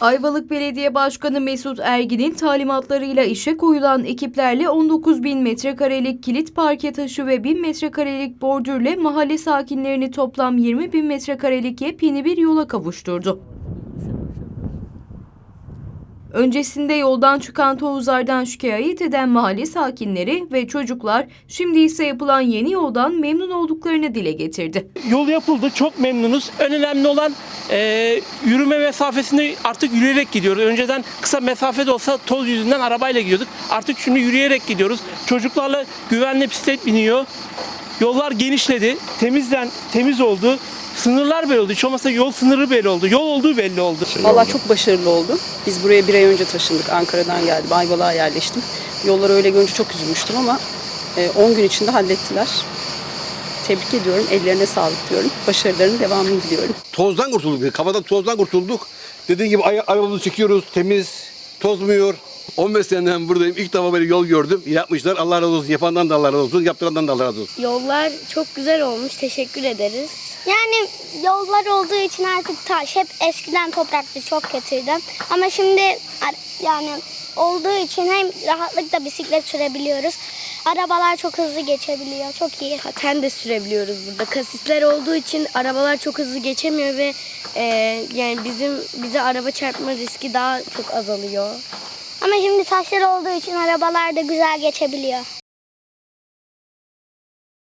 Ayvalık Belediye Başkanı Mesut Ergin'in talimatlarıyla işe koyulan ekiplerle 19 bin metrekarelik kilit parke taşı ve 1000 metrekarelik bordürle mahalle sakinlerini toplam 20 bin metrekarelik yepyeni bir yola kavuşturdu. Öncesinde yoldan çıkan tozlardan şikayet eden mahalle sakinleri ve çocuklar şimdi ise yapılan yeni yoldan memnun olduklarını dile getirdi. Yol yapıldı. Çok memnunuz. En önemli olan e, yürüme mesafesini artık yürüyerek gidiyoruz. Önceden kısa mesafede olsa toz yüzünden arabayla gidiyorduk. Artık şimdi yürüyerek gidiyoruz. Çocuklarla güvenli bisiklet biniyor. Yollar genişledi. Temizden temiz oldu. Sınırlar belli oldu. Hiç olmazsa yol sınırı belli oldu. Yol olduğu belli oldu. Valla çok başarılı oldu. Biz buraya bir ay önce taşındık. Ankara'dan geldim. Ayvalık'a yerleştim. Yolları öyle görünce çok üzülmüştüm ama e, 10 gün içinde hallettiler. Tebrik ediyorum. Ellerine sağlık diyorum. Başarılarının devamını diliyorum. tozdan kurtulduk. Kafadan tozdan kurtulduk. Dediğim gibi ay arabamızı çekiyoruz. Temiz, tozmuyor. 15 seneden buradayım. İlk defa böyle yol gördüm. Yapmışlar. Allah razı olsun. Yapandan da Allah razı olsun. Yaptırandan da Allah razı olsun. Yollar çok güzel olmuş. Teşekkür ederiz. Yani yollar olduğu için artık taş hep eskiden topraktı çok kötüydü. Ama şimdi yani olduğu için hem rahatlıkla bisiklet sürebiliyoruz. Arabalar çok hızlı geçebiliyor. Çok iyi. paten de sürebiliyoruz burada. Kasisler olduğu için arabalar çok hızlı geçemiyor ve e, yani bizim bize araba çarpma riski daha çok azalıyor. Ama şimdi taşlar olduğu için arabalar da güzel geçebiliyor.